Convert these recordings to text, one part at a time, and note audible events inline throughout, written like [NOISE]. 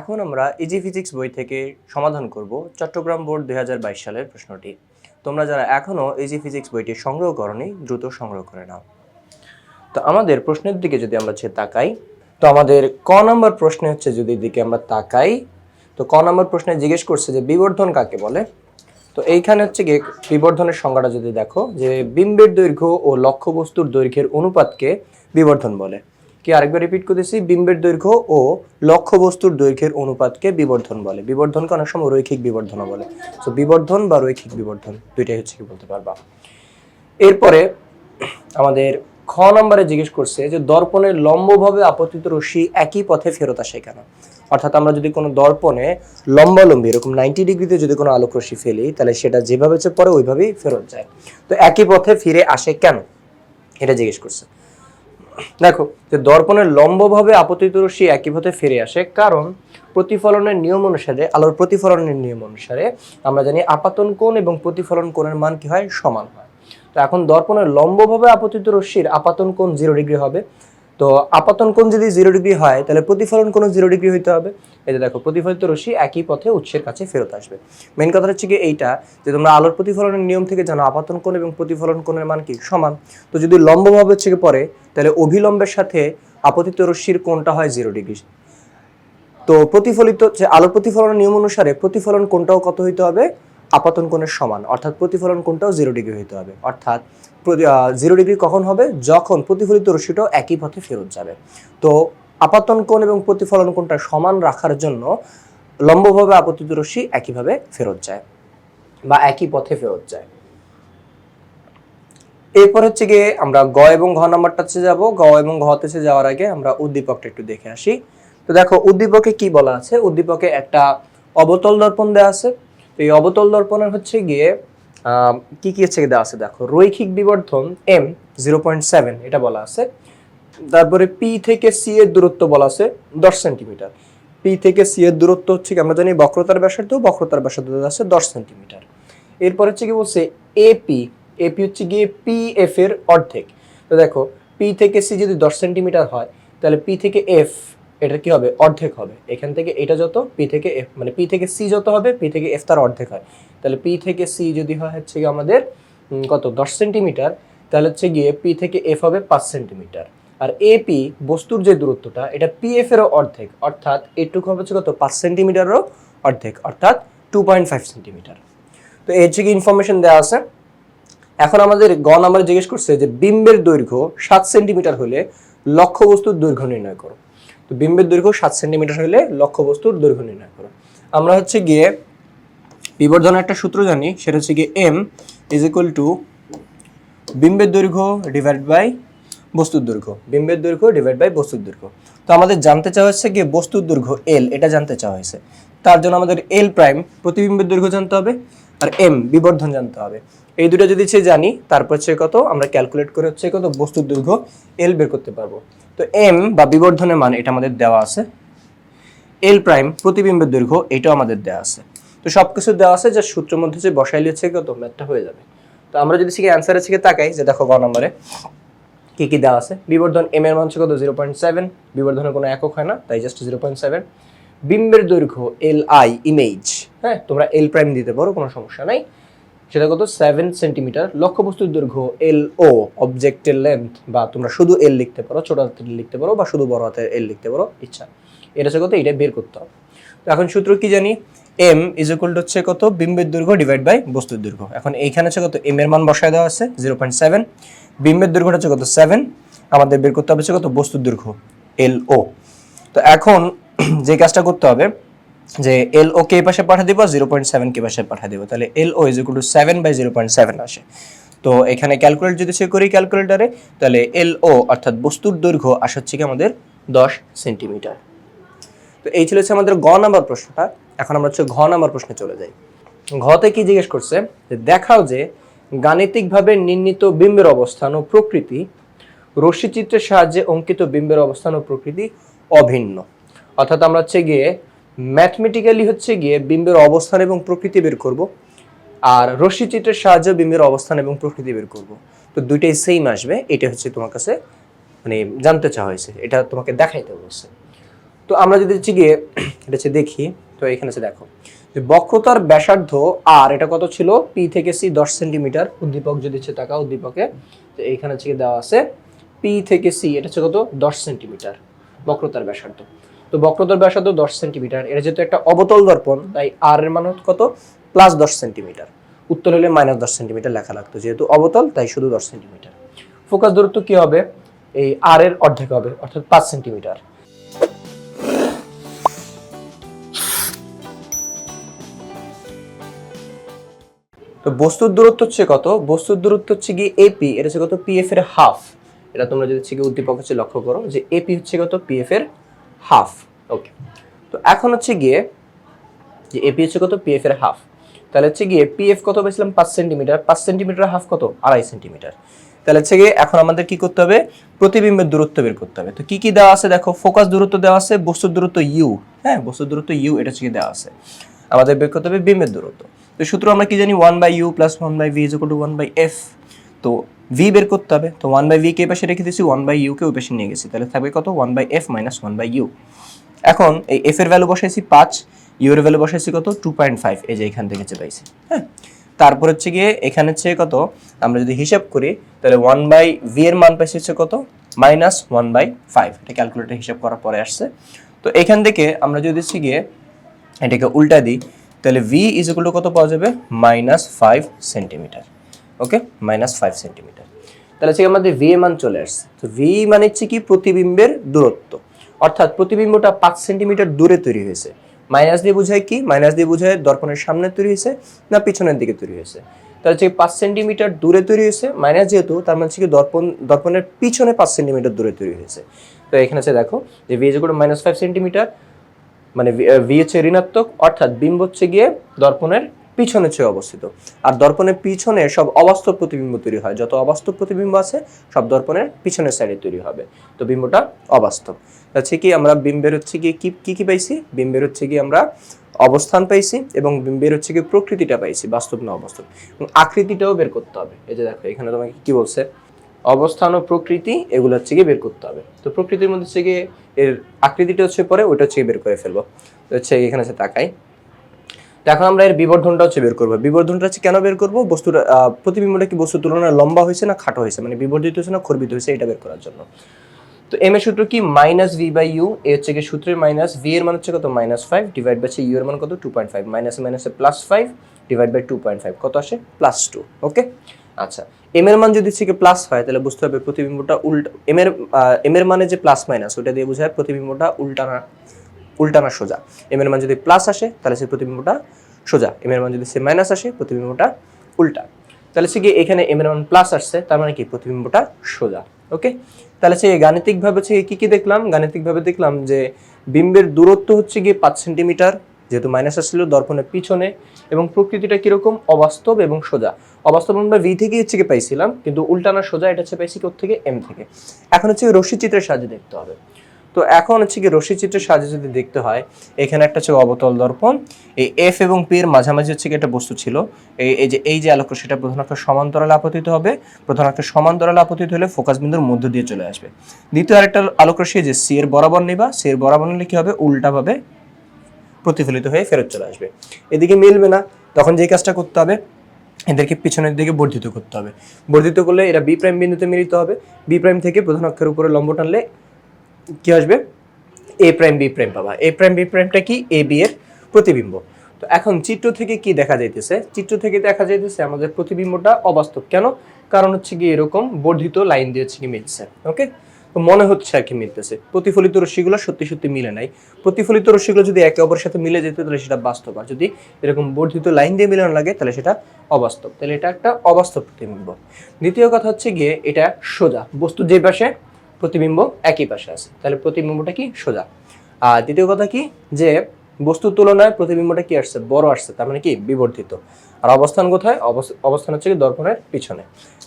এখন আমরা easy physics বই থেকে সমাধান করব চট্টগ্রাম বোর্ড দুই হাজার বাইশ সালের প্রশ্নটি। তোমরা যারা এখনও ইজি ফিজিক্স বইটি সংগ্রহ করনি, দ্রুত সংগ্রহ করে নাও। তো আমাদের প্রশ্নের দিকে যদি আমরা হচ্ছে তাকাই, তো আমাদের ক নম্বর প্রশ্নে হচ্ছে যদি দিকে আমরা তাকাই, তো ক নম্বর প্রশ্নে জিজ্ঞেস করছে যে বিবর্ধন কাকে বলে? তো এইখানে হচ্ছে গিয়ে বিবর্ধনের সংজ্ঞাটা যদি দেখো, যে বিম্বের দৈর্ঘ্য ও লক্ষ্যবস্তুর দৈর্ঘ্যের অনুপাতকে বিবর্ধন বলে। কি আরেকবার রিপিট করতেছি? বিম্বের দৈর্ঘ্য ও লক্ষ্যবস্তুর দৈর্ঘ্যের অনুপাতকে বিবর্ধন বলে। বিবর্ধনকে অনেক সময় রৈখিক বিবর্ধনও বলে। তো বিবর্ধন বা রৈখিক বিবর্ধন দুইটাই হচ্ছে কি বলতে পারবা? এরপরে আমাদের খ নম্বরে জিজ্ঞেস করছে যে দর্পণের লম্বভাবে আপতিত রশ্মি একই পথে ফেরত আসে কেন? অর্থাৎ আমরা যদি কোনো দর্পণে লম্বালম্বি, এরকম নাইনটি ডিগ্রিতে যদি কোনো আলোক রশ্মি ফেলি, তাহলে সেটা যেভাবে পরে ওইভাবেই ফেরত যায়। তো একই পথে ফিরে আসে কেন? এটা জিজ্ঞেস করছে। দেখো, যে দর্পণের লম্বভাবে আপতিত রশ্মি একই পথে ফিরে আসে, কারণ প্রতিফলনের নিয়ম অনুসারে, আলোর প্রতিফলনের নিয়ম অনুসারে আমরা জানি আপাতন কোণ এবং প্রতিফলন কোণের মান কি হয়? সমান হয়। তো এখন দর্পণের লম্বভাবে আপতিত রশ্মির আপাতন কোণ জিরো ডিগ্রি হবে। তো আপাতন কোণ যদি জিরো ডিগ্রি হয়, তাহলে প্রতিফলন কোণ জিরো ডিগ্রি হইতে হবে। এই যে দেখো, প্রতিফলিত রশ্মি একই পথে উৎসের কাছে ফেরত আসবে। মেন কথা হচ্ছে কি এইটা, যে তোমরা আলোর প্রতিফলনের নিয়ম থেকে জানো, আপাতন কোণ এবং প্রতিফলন কোণের মান কি? সমান। তো যদি লম্বভাবে হচ্ছে কি পরে তাহলে অভিলম্বের সাথে আপতিত রশ্মির কোণটা হয় জিরো ডিগ্রি তো প্রতিফলিত, যে আলোর প্রতিফলনের নিয়ম অনুসারে প্রতিফলন কোণটাও কত হইতে হবে? আপাতন কোণের সমান, অর্থাৎ প্রতিফলন কোণটাও জিরো ডিগ্রি হইতে হবে। অর্থাৎ জিরো ডিগ্রি কখন হবে? যখন প্রতিফলিত রশ্মিটাও একই পথে ফেরত যাবে। তো আপাতন কোণ এবং প্রতিফলন কোণটা সমান রাখার জন্য লম্বভাবে আপতিত রশ্মি একইভাবে ফেরত যায় বা একই পথে ফেরত যায়। এরপর হচ্ছে গিয়ে আমরা গ এবং ঘ নাম্বারটা হচ্ছে যাব। গ এবং ঘতে যাওয়ার আগে আমরা উদ্দীপকটা একটু দেখে আসি। তো দেখো, উদ্দীপকে কি বলা আছে? উদ্দীপকে একটা অবতল দর্পণ দেওয়া আছে। তো এই অবতল দর্পণের হচ্ছে গিয়ে কি কি হচ্ছে দেওয়া আছে দেখো? রৈখিক বিবর্ধন এম জিরো পয়েন্ট সেভেন এটা বলা আছে। তারপরে পি থেকে সি এর দূরত্ব বলা আছে দশ সেন্টিমিটার। পি থেকে সি এর দূরত্ব হচ্ছে কি আমরা জানি বক্রতার ব্যাসার্ধ বক্রতার ব্যাসার্ধ আছে দশ সেন্টিমিটার। এরপর হচ্ছে কি বলছে এপি এপি হচ্ছে গিয়ে পি এফ এর অর্ধেক। তো দেখো পি থেকে সি যদি দশ সেন্টিমিটার হয়, তাহলে পি থেকে এফ এটা কি হবে? অর্ধেক হবে। এখান থেকে এটা যত পি থেকে এফ মানে পি থেকে সি যত হবে পি থেকে এফ তার অর্ধেক হয়। তাহলে পি থেকে সি যদি হয়, হচ্ছে গিয়ে আমাদের কত? দশ সেন্টিমিটার। তাহলে হচ্ছে গিয়ে পি থেকে এফ হবে পাঁচ সেন্টিমিটার। আর এপি বস্তুর যে দূরত্বটা, এটা পি এফ এরও অর্ধেক। অর্থাৎ এটুকু হবে হচ্ছে কত? পাঁচ সেন্টিমিটারও অর্ধেক। অর্থাৎ টু পয়েন্ট ফাইভ সেন্টিমিটার। তো এর থেকে ইনফরমেশন দেওয়া আছে। এখন আমাদের গ নাম্বার জিজ্ঞেস করছে যে, বিম্বের দৈর্ঘ্য সাত সেন্টিমিটার হলে লক্ষ্যবস্তুর দৈর্ঘ্য নির্ণয় করো। তো বিম্বের দৈর্ঘ্য সাত সেন্টিমিটার হলে লক্ষ্যবস্তুর দৈর্ঘ্য নির্ণয় করো। আমরা হচ্ছে গিয়ে বিবর্ধনের একটা সূত্র জানি, সেটা হচ্ছে গিয়ে এম ইজ ইকুয়াল টু বিম্বের দৈর্ঘ্য ডিভাইড বাই বস্তুর দৈর্ঘ্য। বিম্বের দৈর্ঘ্য ডিভাইড বাই বস্তুর দৈর্ঘ্য। তো আমাদের জানতে চাওয়া হচ্ছে গিয়ে বস্তুর দৈর্ঘ্য এল এটা জানতে চাওয়া হয়েছে। তার জন্য আমাদের এল প্রাইম প্রতিবিম্বের দৈর্ঘ্য জানতে হবে, আর এম বিবর্ধন জানতে হবে। এই দুটো যদি সে জানি, তারপর হচ্ছে কত? আমরা ক্যালকুলেট করে হচ্ছে কত? বস্তুর দৈর্ঘ্য এল বের করতে পারব। তো এম বা বিবর্ধনের মান এটা আমাদের দেওয়া আছে। এল প্রাইম প্রতিবিম্বের দৈর্ঘ্য এটাও আমাদের দেওয়া আছে। তো সব কিছু দেওয়া আছে যে সূত্রের মধ্যে যে বসাইলে হচ্ছে কত ম্যাথটা হয়ে যাবে। তো আমরা যদি সেখানে অ্যান্সারের থেকে তাকাই, যে দেখো গ নম্বরে কি কি দেওয়া আছে? বিবর্ধন এম এর মান হচ্ছে কত? জিরো পয়েন্ট সেভেন বিবর্ধনের কোনো একক হয় না, তাই জাস্ট জিরো পয়েন্ট সেভেন বিম্বের দৈর্ঘ্য এল আই ইমেজ হ্যাঁ তোমরা এল প্রাইম দিতে পারো, কোনো সমস্যা নাই। সেটা কত? সেভেন সেন্টিমিটার লক্ষ্যবস্তুর দৈর্ঘ্য এল ও অবজেক্টের লেন্থ বা তোমরা শুধু এল লিখতে পারো, ছোট হাতের লিখতে পারো, বা শুধু বড় হাতের এল লিখতে পারো, ইচ্ছা। এটা হচ্ছে কত? এটা বের করতে হবে। তো এখন সূত্র কি জানি? এম ইজ ইকুয়াল টু হচ্ছে কত? বিম্বের দৈর্ঘ্য ডিভাইড বাই বস্তুর দৈর্ঘ্য। এখন এইখানে হচ্ছে কত? এম এর মান বসায় দেওয়া আছে জিরো পয়েন্ট সেভেন বিম্বের দৈর্ঘ্যটা হচ্ছে কত? সেভেন আমাদের বের করতে হবে হচ্ছে কত? বস্তুর দৈর্ঘ্য এল ও তো এখন [CLEARS THROAT] যে কাজটা করতে হবে যে এল ও কে পাশে পাঠিয়ে দিব জিরো পয়েন্ট সেভেন কে পাশে পাঠিয়ে দিব। তাহলে L O is equal to seven by zero point seven আসে। তো এখানে ক্যালকুলেট যদি সে করি ক্যালকুলেটারে তাহলে এল ও অর্থাৎ বস্তুর দৈর্ঘ্য আসা হচ্ছে কি আমাদের দশ সেন্টিমিটার। তো এই ছিল হচ্ছে আমাদের গ নাম্বার প্রশ্নটা। এখন আমরা হচ্ছে ঘ নাম্বার প্রশ্নে চলে যাই। ঘতে কি জিজ্ঞেস করছে যে, দেখাও যে গাণিতিকভাবে নির্ণীত বিম্বের অবস্থান ও প্রকৃতি রশ্মিচিত্রের সাহায্যে অঙ্কিত বিম্বের অবস্থান ও প্রকৃতি অভিন্ন। অর্থাৎ আমরা হচ্ছে গিয়ে ম্যাথমেটিক্যালি হচ্ছে গিয়ে বিম্বের অবস্থান এবং প্রকৃতি বের করব, আর রশ্মিচিত্রের সাহায্যে বিম্বের অবস্থান এবং প্রকৃতি বের করব। তো দুইটাই সেম আসবে এটা হচ্ছে তোমার কাছে মানে জানতে চাওয়া হয়েছে, এটা তোমাকে দেখাইতে বলছে। তো আমরা যদি হচ্ছে গিয়ে [CLEARS THROAT] এটা হচ্ছে দেখি, তো এখানে হচ্ছে দেখো, যে বক্রতার ব্যাসার্ধ আর এটা কত ছিল? পি থেকে সি দশ সেন্টিমিটার। উদ্দীপক যদি হচ্ছে টাকা উদ্দীপকে, তো এইখানে হচ্ছে দেওয়া আছে পি থেকে সি এটা হচ্ছে কত? দশ সেন্টিমিটার বক্রতার ব্যাসার্ধ। তো বক্রতার ব্যাসার্ধ দশ সেন্টিমিটার। এটা যেহেতু একটা অবতল দর্পণ, তাই আর এর মান কত? প্লাস দশ সেন্টিমিটার। উত্তর হলে মাইনাস দশ সেন্টিমিটার লেখা লাগতো, যেহেতু অবতল, তাই শুধু দশ সেন্টিমিটার। ফোকাস দূরত্ব কি হবে? এই আর এর অর্ধেক হবে, অর্থাৎ পাঁচ সেন্টিমিটার। তো বস্তুর দূরত্ব হচ্ছে কত? বস্তুর দূরত্ব হচ্ছে গিয়ে এপি এটা হচ্ছে কত? পিএফ এর হাফ এটা তোমরা যদি হচ্ছে উদ্দীপক হচ্ছে লক্ষ্য করো যে এপি হচ্ছে কত? পিএফ এর হাফ, ওকে। তো এখন হচ্ছে গিয়ে যে এপি হচ্ছে কত? পিএফ এর হাফ। তাহলে হচ্ছে গিয়ে পিএফ কত পেয়েছিলাম? পাঁচ সেন্টিমিটার। পাঁচ সেন্টিমিটার হাফ কত? আড়াই সেন্টিমিটার। তাহলে হচ্ছে গিয়ে এখন আমাদের কি করতে হবে? প্রতিবিম্বের দূরত্ব বের করতে হবে। তো কি কি দেওয়া আছে? দেখো, ফোকাস দূরত্ব দেওয়া আছে, বস্তুর দূরত্ব ইউ হ্যাঁ বস্তুর দূরত্ব ইউ এটা হচ্ছে দেওয়া আছে। আমাদের বের করতে হবে বিম্বের দূরত্ব। তো সূত্র আমরা কি জানি? One by U plus one by V is to one by F তো ভি বের করতে হবে। তো ওয়ান বাই ভি কে পাশে রেখে দিয়েছি ওয়ান বাই ইউ কে ওই পাশে নিয়ে গেছি। তাহলে থাকবে কত? One by F minus one by U এখন এই এফ এর ভ্যালু বসাইছি পাঁচ ইউ এর ভ্যালু বসাইছি কত? টু পয়েন্ট ফাইভ এই যে এখান থেকে হচ্ছে পাইছি হ্যাঁ? তারপর হচ্ছে গিয়ে এখানে হচ্ছে কত? আমরা যদি হিসাব করি, তাহলে ওয়ান বাই ভি এর মান পাইছি হচ্ছে কত? মাইনাস ওয়ান বাই ফাইভ এটা ক্যালকুলেটর হিসাব করার পরে আসছে। তো এখান থেকে আমরা যদি হচ্ছে গিয়ে এটাকে উল্টা দিই, তাহলে ভি ইজ কত পাওয়া যাবে? Minus five centimetre okay minus five centimetre তাহলে হচ্ছে আমাদের ভি মান চলে আসছে। তো ভি মানে হচ্ছে কি? প্রতিবিম্বের দূরত্ব। অর্থাৎ প্রতিবিম্বটা পাঁচ সেন্টিমিটার দূরে তৈরি হয়েছে। মাইনাস দিয়ে বোঝায় কি? মাইনাস দিয়ে বোঝায় দর্পণের সামনে তৈরি হয়েছে না পিছনের দিকে তৈরি হয়েছে। তাহলে হচ্ছে পাঁচ সেন্টিমিটার দূরে তৈরি হয়েছে। মাইনাস যেহেতু, তার মানে হচ্ছে কি দর্পণ, দর্পণের পিছনে পাঁচ সেন্টিমিটার দূরে তৈরি হয়েছে। তো এখানে হচ্ছে দেখো যে V is minus five centimetre মানে ভি হচ্ছে ঋণাত্মক, অর্থাৎ বিম্ব হচ্ছে গিয়ে দর্পণের পিছনে চেয়ে অবস্থিত। আর দর্পণের পিছনে সব অবাস্তব প্রতিবিম্ব তৈরি হয়। যত অবাস্তব প্রতিবিম্ব আছে, সব দর্পণের পিছনের সাইডে তৈরি হবে। তো বিম্বটা অবাস্তব। হচ্ছে কি, আমরা বিম্বের হচ্ছে গিয়ে কি কি কি পাইছি? বিম্বের হচ্ছে গিয়ে আমরা অবস্থান পাইছি এবং বিম্বের হচ্ছে গিয়ে প্রকৃতিটা পাইছি, বাস্তব না অবাস্তব। এবং আকৃতিটাও বের করতে হবে। এই যে দেখো, এখানে তোমাকে কি বলছে? অবস্থান ও প্রকৃতি, এগুলো হচ্ছে গিয়ে বের করতে হবে। তো প্রকৃতির মধ্যে হচ্ছে গিয়ে এর আকৃতিটা হচ্ছে পরে, ওইটা হচ্ছে বের করে ফেলব। হচ্ছে এখানে হচ্ছে তাকাই। তো এখন আমরা এর বিবর্ধনটা হচ্ছে বের করব। বিবর্ধনটা হচ্ছে কেন বের করব? বস্তুর প্রতিবিম্বটা কি বস্তুর তুলনায় লম্বা হয়েছে না খাটো হয়েছে? মানে বিবর্ধিত হয়েছে না খর্বিত হয়েছে, এটা বের করার জন্য। তো এম এর সূত্র কি? মাইনাস ভি বাই ইউ এ হচ্ছে কি সূত্রের মাইনাস ভি এর মান হচ্ছে কত? Minus five divide by U এর মান কত? টু পয়েন্ট ফাইভ মাইনাস মাইনাসে plus five divide by two point five কত আসে? প্লাস টু ওকে আচ্ছা এম এর মান যদি থেকে প্লাস হয়, তাহলে বুঝতে হবে প্রতিবিম্বটা উল্টা এম এর এম এর মানে যে প্লাস মাইনাস ওটা দিয়ে বোঝায় প্রতিবিম্বটা উল্টানা। উল্টানা সোজা। এম এর মান যদি প্লাস আসে, তাহলে সে প্রতিবিম্বটা সোজা। এম এর মান যদি সে মাইনাস আসে, প্রতিবিম্বটা উল্টা। তাহলে সে কি এখানে এম এর মান প্লাস আসছে, তার মানে কি? প্রতিবিম্বটা সোজা। ওকে তাহলে সে গাণিতিকভাবে হচ্ছে কি কি দেখলাম? গাণিতিকভাবে দেখলাম যে বিম্বের দূরত্ব হচ্ছে গিয়ে পাঁচ সেন্টিমিটার যেহেতু মাইনাস আসছিল দর্পণের পিছনে। এবং প্রকৃতিটা কীরকম? অবাস্তব এবং সোজা। অবাস্তব আমরা ভি থেকে হচ্ছে কি পাইছিলাম, কিন্তু উল্টানা সোজা, এটা হচ্ছে পাইছি থেকে এম থেকে। এখন হচ্ছে রশ্মি চিত্রের সাহায্যে দেখতে হবে। তো এখন হচ্ছে কি রশ্মি চিত্রের সাহায্যে যদি দেখতে হয়, এখানে একটা হচ্ছে অবতল দর্পণ, এই এফ এবং পি এর মাঝামাঝি হচ্ছে কি একটা বস্তু ছিল, এই এই যে এই যে আলোক সেটা প্রধান সমান্তরালে আপতিত হবে, প্রধান অক্ষ সমান্তরালে আপতিত হলে ফোকাস বিন্দুর মধ্য দিয়ে চলে আসবে। দ্বিতীয় আরেকটা আলোক রশ্মি যে সি এর বরাবর নিবা সি এর বরাবর নিলে কি হবে? উল্টাভাবে প্রতিফলিত হয়ে ফেরত চলে আসবে। এদিকে মিলবে না, তখন যে কাজটা করতে হবে, এদেরকে পিছনের দিকে বর্ধিত করতে হবে। বর্ধিত করলে এরা বি প্রাইম বিন্দুতে মিলিত হবে। বি প্রাইম থেকে প্রধান অক্ষের উপরে লম্ব টানলে কি আসবে? এ প্রাইম বি প্রাইম পাবা। এ প্রাইম বি প্রাইমটা কি? এ বি এর প্রতিবিম্ব। তো এখন চিত্র থেকে কি দেখা যাইতেছে? চিত্র থেকে দেখা যাইতেছে আমাদের প্রতিবিম্বটা অবাস্তব। কেন? কারণ হচ্ছে কি এরকম বর্ধিত লাইন দিয়ে হচ্ছে কি মিলছে। ওকে? তো মনে হচ্ছে আর কি মিলতেছে। প্রতিফলিত রশ্মিগুলো সত্যি সত্যি মিলে নাই। প্রতিফলিত রশ্মিগুলো যদি একে অপরের সাথে মিলে যেত, তাহলে সেটা বাস্তব। আর যদি এরকম বর্ধিত লাইন দিয়ে মিলানো লাগে, তাহলে সেটা অবাস্তব। তাহলে এটা একটা অবাস্তব প্রতিবিম্ব। দ্বিতীয় কথা হচ্ছে গিয়ে এটা সোজা। বস্তু যে পাশে প্রতিবিম্ব একই পাশে আছে। তাহলে প্রতিবিম্বটা কি? সোজা। আর দ্বিতীয় কথা কি? যে বস্তুর তুলনায় প্রতিবিম্বটা কি আসছে? বড় আসছে, তার মানে কি? বিবর্ধিত। আর অবস্থান কোথায়? অবস- অবস্থান হচ্ছে কি দর্পণের পিছনে।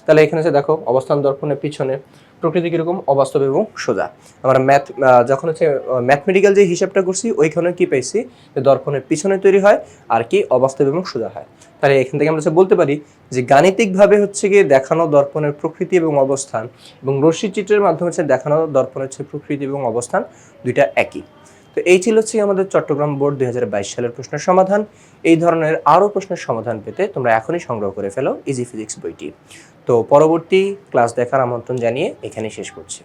তাহলে এখানে যে দেখো অবস্থান দর্পণের পিছনে প্রকৃতি কীরকম? অবাস্তব এবং সোজা। আমরা ম্যাথ যখন হচ্ছে ম্যাথমেটিক্যাল যে হিসাবটা করছি, ওইখানে কি পেয়েছি যে দর্পণের পিছনে তৈরি হয় আর কি অবাস্তব এবং সোজা হয়। তাহলে এখান থেকে আমরা বলতে পারি যে গাণিতিকভাবে হচ্ছে গিয়ে দেখানো দর্পণের প্রকৃতি এবং অবস্থান এবং রশ্মি চিত্রের মাধ্যমে হচ্ছে দেখানো দর্পণের হচ্ছে প্রকৃতি এবং অবস্থান দুইটা একই। তো এই ছিল হচ্ছে আমাদের চট্টগ্রাম বোর্ড দুই হাজার বাইশ সালের প্রশ্নের সমাধান। এই ধরনের আরও প্রশ্নের সমাধান পেতে তোমরা এখনই সংগ্রহ করে ফেলো ইজি ফিজিক্স বইটি। তো পরবর্তী ক্লাস দেখার আমন্ত্রণ জানিয়ে এখানেই শেষ করছি।